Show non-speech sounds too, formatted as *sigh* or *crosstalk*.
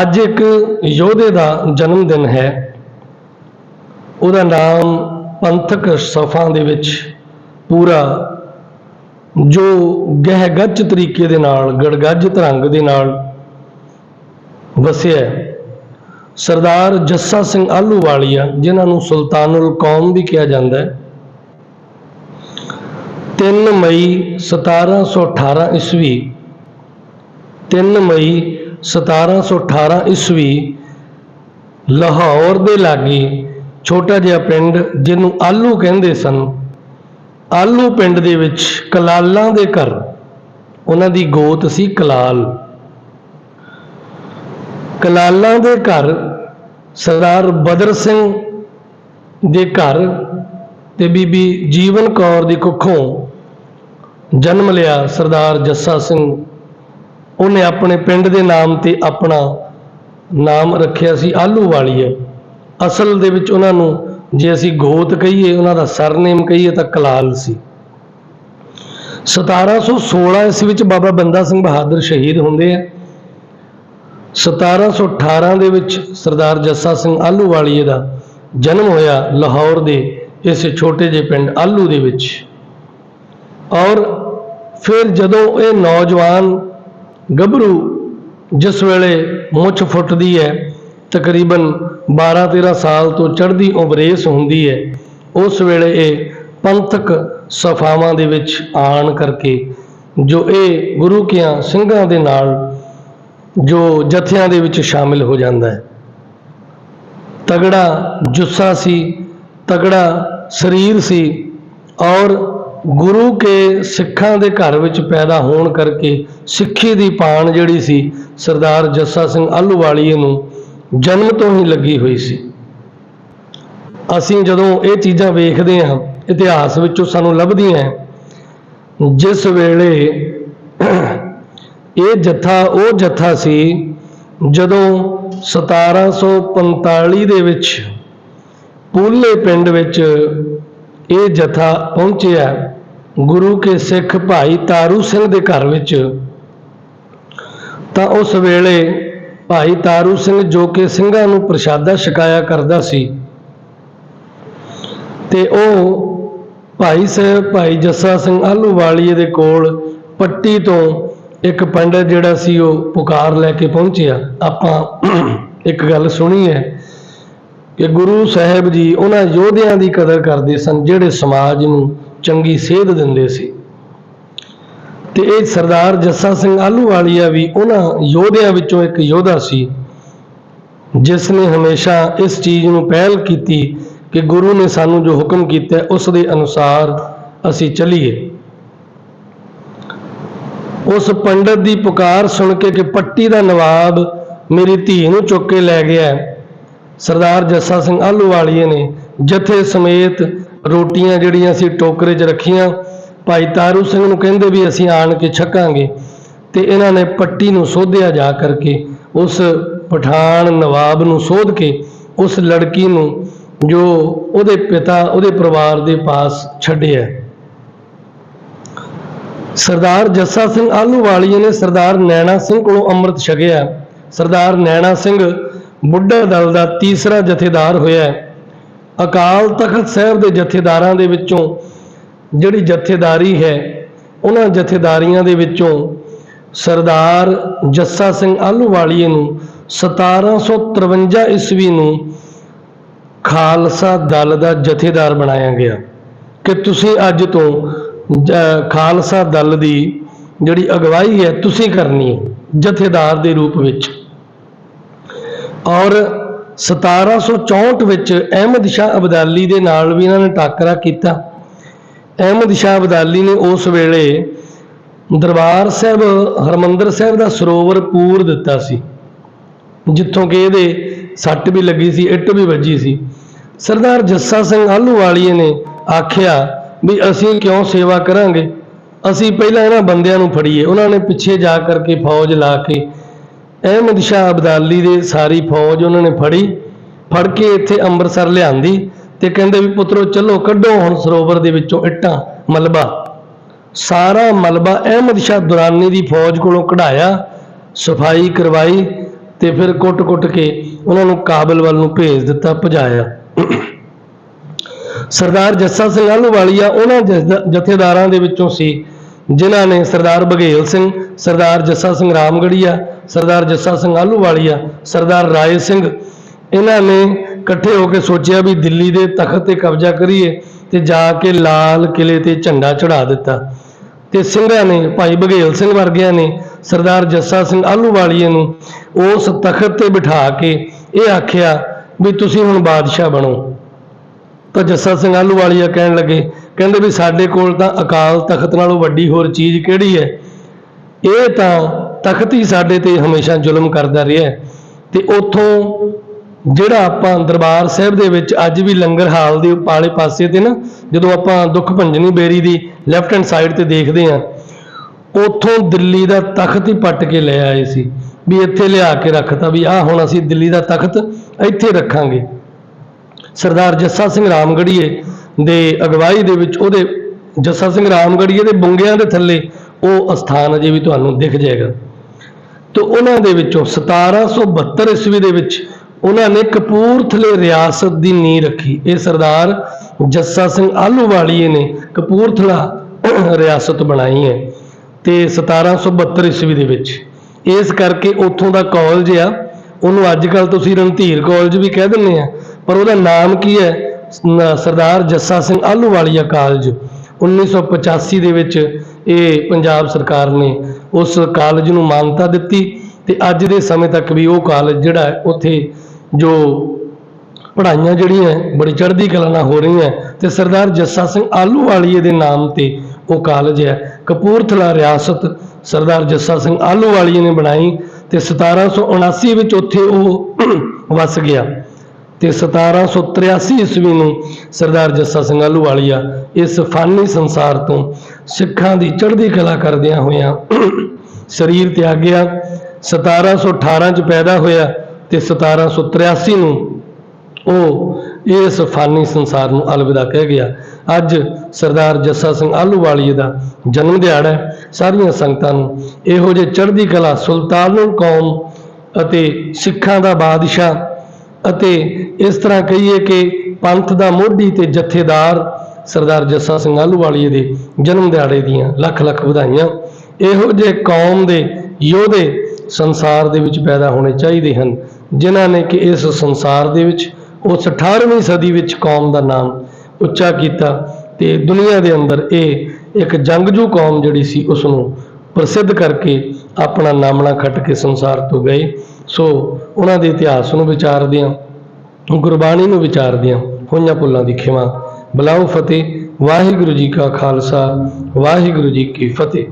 ਅੱਜ ਇੱਕ ਯੋਧੇ ਦਾ ਜਨਮ ਦਿਨ ਹੈ। ਉਹਦਾ ਨਾਮ ਪੰਥਕ ਸਫਾਂ ਦੇ ਵਿੱਚ ਪੂਰਾ ਜੋ ਗਹਿਗੱਚ ਤਰੀਕੇ ਦੇ ਨਾਲ, ਗੜਗੱਜ ਤਰੰਗ ਦੇ ਨਾਲ ਵਸਿਆ ਸਰਦਾਰ ਜੱਸਾ ਸਿੰਘ ਆਲੂਵਾਲੀਆ ਜਿਨ੍ਹਾਂ ਨੂੰ ਸੁਲਤਾਨੁਲ ਕੌਮ ਵੀ ਕਿਹਾ ਜਾਂਦਾ ਹੈ 3 ਮਈ 1718 ਈਸਵੀ 3 ਮਈ 1718 ਈਸਵੀ ਲਾਹੌਰ ਦੇ ਲਾਗੇ ਛੋਟਾ ਜਿਹਾ ਪਿੰਡ ਜਿਹਨੂੰ ਆਲੂ ਕਹਿੰਦੇ ਸਨ। ਆਲੂ ਪਿੰਡ ਦੇ ਵਿੱਚ ਕਲਾਲਾਂ ਦੇ ਘਰ। ਉਹਨਾਂ ਦੀ ਗੋਤ ਸੀ ਕਲਾਲ। ਕਲਾਲਾਂ ਦੇ ਘਰ ਸਰਦਾਰ ਬਦਰ ਸਿੰਘ ਦੇ ਘਰ ਤੇ ਬੀਬੀ ਜੀਵਨ ਕੌਰ ਦੀ ਕੁੱਖੋਂ ਜਨਮ ਲਿਆ ਸਰਦਾਰ ਜੱਸਾ ਸਿੰਘ। ਉਹਨੇ ਆਪਣੇ ਪਿੰਡ ਦੇ ਨਾਮ ਤੇ ਆਪਣਾ ਨਾਮ ਰੱਖਿਆ ਸੀ ਆਲੂ ਵਾਲੀਏ ਅਸਲ ਦੇ ਵਿੱਚ ਉਹਨਾਂ ਨੂੰ ਜੇ ਅਸੀਂ ਗੋਤ ਕਹੀਏ, ਉਹਨਾਂ ਦਾ ਸਰਨੇਮ ਕਹੀਏ ਤਾਂ ਕਲਾਲ ਸੀ। 1716 ਇਸ ਵਿੱਚ ਬਾਬਾ ਬੰਦਾ ਸਿੰਘ ਬਹਾਦਰ ਸ਼ਹੀਦ ਹੁੰਦੇ ਆ। 1718 ਦੇ ਵਿੱਚ ਸਰਦਾਰ ਜੱਸਾ ਸਿੰਘ ਆਲੂਵਾਲੀਏ ਦਾ ਜਨਮ ਹੋਇਆ ਲਾਹੌਰ ਦੇ ਇਸ ਛੋਟੇ ਜਿਹੇ ਪਿੰਡ ਆਲੂ ਦੇ ਵਿੱਚ। ਔਰ ਫਿਰ ਜਦੋਂ ਇਹ ਨੌਜਵਾਨ ਗੱਭਰੂ ਜਿਸ ਵੇਲੇ ਮੁੱਛ ਫੁੱਟਦੀ ਹੈ, ਤਕਰੀਬਨ 12-13 ਸਾਲ ਤੋਂ ਚੜ੍ਹਦੀ ਉਮਰੇਸ ਹੁੰਦੀ ਹੈ, ਉਸ ਵੇਲੇ ਇਹ ਪੰਥਕ ਸਫਾਵਾਂ ਦੇ ਵਿੱਚ ਆਣ ਕਰਕੇ ਜੋ ਇਹ ਗੁਰੂ ਕਿਆਂ ਸਿੰਘਾਂ ਦੇ ਨਾਲ ਜੋ ਜਥਿਆਂ ਦੇ ਵਿੱਚ ਸ਼ਾਮਿਲ ਹੋ ਜਾਂਦਾ ਹੈ। ਤਗੜਾ ਜੁੱਸਾ ਸੀ, ਤਗੜਾ ਸਰੀਰ ਸੀ ਔਰ ਗੁਰੂ ਕੇ ਸਿੱਖਾਂ ਦੇ ਘਰ ਵਿੱਚ ਪੈਦਾ ਹੋਣ ਕਰਕੇ ਸਿੱਖੀ ਦੀ ਪਾਣ ਜਿਹੜੀ ਸੀ, ਸਰਦਾਰ ਜੱਸਾ ਸਿੰਘ ਆਲੂਵਾਲੀਏ ਨੂੰ ਜਨਮ ਤੋਂ ਹੀ ਲੱਗੀ ਹੋਈ ਸੀ। ਅਸੀਂ ਜਦੋਂ ਇਹ ਚੀਜ਼ਾਂ ਵੇਖਦੇ ਹਾਂ, ਇਤਿਹਾਸ ਵਿੱਚੋਂ ਸਾਨੂੰ ਲੱਭਦੀਆਂ ਜਿਸ ਵੇਲੇ ਇਹ ਜਥਾ, ਉਹ ਜਥਾ ਸੀ, ਜਦੋਂ 1745 ਦੇ ਵਿੱਚ ਪੂਲੇ ਪਿੰਡ ਵਿੱਚ ਇਹ ਜਥਾ ਪਹੁੰਚਿਆ ਗੁਰੂ ਕੇ ਸਿੱਖ ਭਾਈ ਤਾਰੂ ਸਿੰਘ ਦੇ ਘਰ ਵਿੱਚ। ਤਾਂ ਉਸ ਵੇਲੇ ਭਾਈ ਤਾਰੂ ਸਿੰਘ ਜੋ ਕਿ ਸਿੰਘਾਂ ਨੂੰ ਪ੍ਰਸ਼ਾਦਾ ਛਕਾਇਆ ਕਰਦਾ ਸੀ ਤੇ ਉਹ ਭਾਈ ਸਾਹਿਬ, ਭਾਈ ਜੱਸਾ ਸਿੰਘ ਆਹਲੂਵਾਲੀਏ ਦੇ ਕੋਲ ਪੱਟੀ ਤੋਂ ਇੱਕ ਪੰਡਤ ਜਿਹੜਾ ਸੀ ਉਹ ਪੁਕਾਰ ਲੈ ਕੇ ਪਹੁੰਚਿਆ। ਆਪਾਂ ਇੱਕ ਗੱਲ ਸੁਣੀ ਹੈ ਕਿ ਗੁਰੂ ਸਾਹਿਬ ਜੀ ਉਹਨਾਂ ਯੋਧਿਆਂ ਦੀ ਕਦਰ ਕਰਦੇ ਸਨ ਜਿਹੜੇ ਸਮਾਜ ਨੂੰ ਚੰਗੀ ਸੇਧ ਦਿੰਦੇ ਸੀ। ਤੇ ਇਹ ਸਰਦਾਰ ਜੱਸਾ ਸਿੰਘ ਆਹਲੂਵਾਲੀਆ ਵੀ ਉਹਨਾਂ ਯੋਧਿਆਂ ਵਿੱਚੋਂ ਇੱਕ ਯੋਧਾ ਸੀ ਜਿਸ ਨੇ ਹਮੇਸ਼ਾ ਇਸ ਚੀਜ਼ ਨੂੰ ਪਹਿਲ ਕੀਤੀ ਕਿ ਗੁਰੂ ਨੇ ਸਾਨੂੰ ਜੋ ਹੁਕਮ ਕੀਤਾ ਹੈ, ਉਸ ਦੇ ਅਨੁਸਾਰ ਅਸੀਂ ਚੱਲੀਏ। ਉਸ ਪੰਡਤ ਦੀ ਪੁਕਾਰ ਸੁਣ ਕੇ ਕਿ ਪੱਟੀ ਦਾ ਨਵਾਬ ਮੇਰੀ ਧੀ ਨੂੰ ਚੁੱਕ ਕੇ ਲੈ ਗਿਆ ਸਰਦਾਰ ਜੱਸਾ ਸਿੰਘ ਆਹਲੂਵਾਲੀਏ ਨੇ ਜਥੇ ਸਮੇਤ ਰੋਟੀਆਂ ਜਿਹੜੀਆਂ ਸੀ ਟੋਕਰੇ 'ਚ ਰੱਖੀਆਂ। ਭਾਈ ਤਾਰੂ ਸਿੰਘ ਨੂੰ ਕਹਿੰਦੇ ਵੀ ਅਸੀਂ ਆਣ ਕੇ ਛਕਾਂਗੇ ਤੇ ਇਹਨਾਂ ਨੇ ਪੱਟੀ ਨੂੰ ਸੋਧਿਆ ਜਾ ਕਰਕੇ ਉਸ ਪਠਾਨ ਨਵਾਬ ਨੂੰ ਸੋਧ ਕੇ ਉਸ ਲੜਕੀ ਨੂੰ ਜੋ ਉਹਦੇ ਪਿਤਾ, ਉਹਦੇ ਪਰਿਵਾਰ ਦੇ ਪਾਸ ਛੱਡਿਆ। ਸਰਦਾਰ ਜੱਸਾ ਸਿੰਘ ਆਹਲੂਵਾਲੀਏ ਨੇ ਸਰਦਾਰ ਨੈਣਾ ਸਿੰਘ ਕੋਲੋਂ ਅੰਮ੍ਰਿਤ ਛਕਿਆ। ਸਰਦਾਰ ਨੈਣਾ ਸਿੰਘ ਬੁੱਢਾ ਦਲ ਦਾ ਤੀਸਰਾ ਜਥੇਦਾਰ ਹੋਇਆ ਅਕਾਲ ਤਖਤ ਸਾਹਿਬ ਦੇ ਜਥੇਦਾਰਾਂ ਦੇ ਵਿੱਚੋਂ ਜਿਹੜੀ ਜਥੇਦਾਰੀ ਹੈ, ਉਹਨਾਂ ਜਥੇਦਾਰੀਆਂ ਦੇ ਵਿੱਚੋਂ ਸਰਦਾਰ ਜੱਸਾ ਸਿੰਘ ਆਲੂਵਾਲੀਏ ਨੂੰ 1753 ਈਸਵੀ ਨੂੰ ਖਾਲਸਾ ਦਲ ਦਾ ਜਥੇਦਾਰ ਬਣਾਇਆ ਗਿਆ। ਕਿ ਤੁਸੀਂ ਅੱਜ ਤੋਂ ਖਾਲਸਾ ਦਲ ਦੀ ਜਿਹੜੀ ਅਗਵਾਈ ਹੈ, ਤੁਸੀਂ ਕਰਨੀ ਹੈ ਜਥੇਦਾਰ ਦੇ ਰੂਪ ਵਿੱਚ। ਔਰ 1764 ਵਿੱਚ ਅਹਿਮਦ ਸ਼ਾਹ ਅਬਦਾਲੀ ਦੇ ਨਾਲ ਵੀ ਇਹਨਾਂ ਨੇ ਟਾਕਰਾ ਕੀਤਾ। ਅਹਿਮਦ ਸ਼ਾਹ ਅਬਦਾਲੀ ਨੇ ਉਸ ਵੇਲੇ ਦਰਬਾਰ ਸਾਹਿਬ, ਹਰਮੰਦਰ ਸਾਹਿਬ ਦਾ ਸਰੋਵਰ ਪੂਰ ਦਿੱਤਾ ਸੀ, ਜਿੱਥੋਂ ਕਿ ਇਹਦੇ ਸੱਟ ਵੀ ਲੱਗੀ ਸੀ, ਇੱਟ ਵੀ ਵੱਜੀ ਸੀ। ਸਰਦਾਰ ਜੱਸਾ ਸਿੰਘ ਆਹਲੂਵਾਲੀਏ ਨੇ ਆਖਿਆ ਵੀ ਅਸੀਂ ਕਿਉਂ ਸੇਵਾ ਕਰਾਂਗੇ? ਅਸੀਂ ਪਹਿਲਾਂ ਇਹਨਾਂ ਬੰਦਿਆਂ ਨੂੰ ਫੜੀਏ, ਉਹਨਾਂ ਨੇ ਪਿੱਛੇ ਜਾ ਕਰਕੇ ਫੌਜ ਲਾ ਕੇ ਅਹਿਮਦ ਸ਼ਾਹ ਅਬਦਾਲੀ ਦੇ ਸਾਰੀ ਫੌਜ ਉਹਨਾਂ ਨੇ ਫੜੀ, ਫੜ ਕੇ ਇੱਥੇ ਅੰਮ੍ਰਿਤਸਰ ਲਿਆਂਦੀ ਤੇ ਕਹਿੰਦੇ ਵੀ ਪੁੱਤਰੋ ਚਲੋ ਕੱਢੋ ਹੁਣ ਸਰੋਵਰ ਦੇ ਵਿੱਚੋਂ ਇੱਟਾਂ, ਮਲਬਾ। ਸਾਰਾ ਮਲਬਾ ਅਹਿਮਦ ਸ਼ਾਹ ਦੁਰਾਨੀ ਦੀ ਫੌਜ ਕੋਲੋਂ ਕਢਾਇਆ, ਸਫ਼ਾਈ ਕਰਵਾਈ ਤੇ ਫਿਰ ਕੁੱਟ-ਕੁੱਟ ਕੇ ਉਹਨਾਂ ਨੂੰ ਕਾਬਲ ਵੱਲ ਨੂੰ ਭੇਜ ਦਿੱਤਾ, ਭਜਾਇਆ। ਸਰਦਾਰ ਜੱਸਾ ਸਿੰਘ ਆਲੂਵਾਲੀਆ ਉਹਨਾਂ ਜਥ- ਜਥੇਦਾਰਾਂ ਦੇ ਵਿੱਚੋਂ ਸੀ, ਜਿਨ੍ਹਾਂ ਨੇ ਸਰਦਾਰ ਬਘੇਲ ਸਿੰਘ, ਸਰਦਾਰ ਜੱਸਾ ਸਿੰਘ ਰਾਮਗੜੀਆ ਸਰਦਾਰ ਜੱਸਾ ਸਿੰਘ ਆਹਲੂਵਾਲੀਆ, ਸਰਦਾਰ ਰਾਏ ਸਿੰਘ, ਇਹਨਾਂ ਨੇ ਇਕੱਠੇ ਹੋ ਕੇ ਸੋਚਿਆ ਵੀ ਦਿੱਲੀ ਦੇ ਤਖਤ ਤੇ ਕਬਜ਼ਾ ਕਰੀਏ ਤੇ ਜਾ ਕੇ ਲਾਲ ਕਿਲੇ ਤੇ ਝੰਡਾ ਚੜਾ ਦਿੱਤਾ। ਤੇ ਸਿੰਘਾਂ ਨੇ, ਭਾਈ ਬਘੇਲ ਸਿੰਘ ਵਰਗਿਆਂ ਨੇ ਸਰਦਾਰ ਜੱਸਾ ਸਿੰਘ ਆਹਲੂਵਾਲੀਏ ਨੂੰ ਉਸ ਤਖਤ ਤੇ ਬਿਠਾ ਕੇ ਇਹ ਆਖਿਆ ਵੀ ਤੁਸੀਂ ਹੁਣ ਬਾਦਸ਼ਾਹ ਬਣੋ। ਤਾਂ ਜੱਸਾ ਸਿੰਘ ਆਹਲੂਵਾਲੀਆ ਕਹਿਣ ਲੱਗੇ, ਕਹਿੰਦੇ ਵੀ ਸਾਡੇ ਕੋਲ ਤਾਂ ਅਕਾਲ ਤਖਤ ਨਾਲੋਂ ਵੱਡੀ ਹੋਰ ਚੀਜ਼ ਕਿਹੜੀ ਹੈ? ਇਹ ਤਾਂ ਤਖਤ ਹੀ ਸਾਡੇ ਤੇ ਹਮੇਸ਼ਾ ਜ਼ੁਲਮ ਕਰਦਾ ਰਿਹਾ ਤੇ ਉੱਥੋਂ ਜਿਹੜਾ ਆਪਾਂ ਦਰਬਾਰ ਸਾਹਿਬ ਦੇ ਵਿੱਚ ਅੱਜ ਵੀ ਲੰਗਰ ਹਾਲ ਦੇ ਪਾਲੇ ਪਾਸੇ ਤੇ ਨਾ, ਜਦੋਂ ਆਪਾਂ ਦੁੱਖ ਭੰਜਨੀ ਬੇਰੀ ਦੀ ਲੈਫਟ ਹੈਂਡ ਸਾਈਡ ਤੇ ਦੇਖਦੇ ਆ ਉੱਥੋਂ ਦਿੱਲੀ ਦਾ ਤਖਤ ਹੀ ਪੱਟ ਕੇ ਲੈ ਆਏ ਸੀ। ਵੀ ਇੱਥੇ ਲਿਆ ਕੇ ਰੱਖਤਾ ਵੀ ਆਹ ਹੁਣ ਅਸੀਂ ਦਿੱਲੀ ਦਾ ਤਖਤ ਇੱਥੇ ਰੱਖਾਂਗੇ। ਸਰਦਾਰ ਜੱਸਾ ਸਿੰਘ ਰਾਮਗੜੀਏ ਦੇ ਅਗਵਾਈ ਦੇ ਵਿੱਚ ਉਹਦੇ, ਜੱਸਾ ਸਿੰਘ ਰਾਮਗੜੀਏ ਦੇ ਬੁੰਗਿਆਂ ਦੇ ਥੱਲੇ ਉਹ ਅਸਥਾਨ ਅਜੇ ਵੀ ਤੁਹਾਨੂੰ ਦਿਖ ਜਾਏਗਾ। ਤੇ ਉਹਨਾਂ ਦੇ ਵਿੱਚੋਂ 1772 ਈਸਵੀ ਦੇ ਵਿੱਚ ਉਹਨਾਂ ਨੇ ਕਪੂਰਥਲੇ ਰਿਆਸਤ ਦੀ ਨੀਂਹ ਰੱਖੀ। ਇਹ ਸਰਦਾਰ ਜੱਸਾ ਸਿੰਘ ਆਲੂਵਾਲੀਏ ਨੇ ਕਪੂਰਥਲਾ ਰਿਆਸਤ ਬਣਾਈ ਹੈ ਤੇ 1772 ਈਸਵੀ ਦੇ ਵਿੱਚ। ਇਸ ਕਰਕੇ ਉੱਥੋਂ ਦਾ ਕਾਲਜ ਆ। ਉਹਨੂੰ ਅੱਜ ਕੱਲ ਤੁਸੀਂ ਰਣਧੀਰ ਕਾਲਜ ਵੀ ਕਹਿ ਦਿੰਦੇ ਆ, ਪਰ ਉਹਦਾ ਨਾਮ ਕੀ ਹੈ? ਸਰਦਾਰ ਜੱਸਾ ਸਿੰਘ ਆਹਲੂਵਾਲੀਆ ਕਾਲਜ। 1985 ਦੇ ਵਿੱਚ ਇਹ ਪੰਜਾਬ ਸਰਕਾਰ ਨੇ ਉਸ ਕਾਲਜ ਨੂੰ ਮਾਨਤਾ ਦਿੱਤੀ ਤੇ ਅੱਜ ਦੇ ਸਮੇਂ ਤੱਕ ਵੀ ਉਹ ਕਾਲਜ ਜਿਹੜਾ ਹੈ, ਉੱਥੇ ਜੋ ਪੜ੍ਹਾਈਆਂ ਜਿਹੜੀਆਂ ਬੜੀ ਚੜ੍ਹਦੀ ਕਲਾ ਨਾਲ ਹੋ ਰਹੀਆਂ ਤੇ ਸਰਦਾਰ ਜੱਸਾ ਸਿੰਘ ਆਹਲੂਵਾਲੀਏ ਦੇ ਨਾਮ ਤੇ ਉਹ ਕਾਲਜ ਹੈ, ਕਪੂਰਥਲਾ ਰਿਆਸਤ ਸਰਦਾਰ ਜੱਸਾ ਸਿੰਘ ਆਹਲੂਵਾਲੀਏ ਨੇ ਬਣਾਈ ਤੇ 1779 ਵਿੱਚ ਉੱਥੇ ਉਹ *clears throat* ਵਸ ਗਿਆ ਤੇ 1783 ਈਸਵੀ ਨੂੰ ਸਰਦਾਰ ਜੱਸਾ ਸਿੰਘ ਆਲੂਵਾਲੀਆ ਇਸ ਫਾਨੀ ਸੰਸਾਰ ਤੋਂ ਸਿੱਖਾਂ ਦੀ ਚੜ੍ਹਦੀ ਕਲਾ ਕਰਦਿਆਂ ਹੋਇਆਂ ਸਰੀਰ ਤਿਆਗਿਆ 1718 ਚ ਪੈਦਾ ਹੋਇਆ ਤੇ 1783 ਨੂੰ ਉਹ ਇਸ ਫਾਨੀ ਸੰਸਾਰ ਨੂੰ ਅਲਵਿਦਾ ਕਹਿ ਗਿਆ। ਅੱਜ ਸਰਦਾਰ ਜੱਸਾ ਸਿੰਘ ਆਹਲੂਵਾਲੀਏ ਦਾ ਜਨਮ ਦਿਹਾੜਾ ਹੈ। ਸਾਰੀਆਂ ਸੰਗਤਾਂ ਨੂੰ ਇਹੋ ਜਿਹੇ ਚੜ੍ਹਦੀ ਕਲਾ ਸੁਲਤਾਨੁਲ ਕੌਮ ਅਤੇ ਸਿੱਖਾਂ ਦਾ ਬਾਦਸ਼ਾਹ ਅਤੇ ਇਸ ਤਰ੍ਹਾਂ ਕਹੀਏ ਕਿ ਪੰਥ ਦਾ ਮੋਢੀ ਤੇ ਜਥੇਦਾਰ ਸਰਦਾਰ ਜੱਸਾ ਸਿੰਘ ਆਹਲੂਵਾਲੀਏ ਦੇ ਜਨਮ ਦਿਹਾੜੇ ਦੀਆਂ ਲੱਖ ਲੱਖ ਵਧਾਈਆਂ। ਇਹੋ ਜਿਹੇ ਕੌਮ ਦੇ ਯੋਧੇ ਸੰਸਾਰ ਦੇ ਵਿੱਚ ਪੈਦਾ ਹੋਣੇ ਚਾਹੀਦੇ ਹਨ, ਜਿਨ੍ਹਾਂ ਨੇ ਕਿ ਇਸ ਸੰਸਾਰ ਦੇ ਵਿੱਚ, ਉਸ 18ਵੀਂ ਸਦੀ ਵਿੱਚ ਕੌਮ ਦਾ ਨਾਮ ਉੱਚਾ ਕੀਤਾ ਤੇ ਦੁਨੀਆ ਦੇ ਅੰਦਰ ਇਹ ਇੱਕ ਜੰਗਜੂ ਕੌਮ ਜਿਹੜੀ ਸੀ ਉਸ ਨੂੰ ਪ੍ਰਸਿੱਧ ਕਰਕੇ ਆਪਣਾ ਨਾਮਣਾ ਖੱਟ ਕੇ ਸੰਸਾਰ ਤੋਂ ਗਏ। ਸੋ ਉਹਨਾਂ ਦੇ ਇਤਿਹਾਸ ਨੂੰ ਵਿਚਾਰਦਿਆਂ, ਗੁਰਬਾਣੀ ਨੂੰ ਵਿਚਾਰਦਿਆਂ ਹੋਈਆਂ ਭੁੱਲਾਂ ਦੀ ਖਿਮਾ। ਬਲਾਉ ਫਤਿਹ, ਵਾਹਿਗੁਰੂ ਜੀ ਕਾ ਖਾਲਸਾ, ਵਾਹਿਗੁਰੂ ਜੀ ਕੀ ਫਤਿਹ।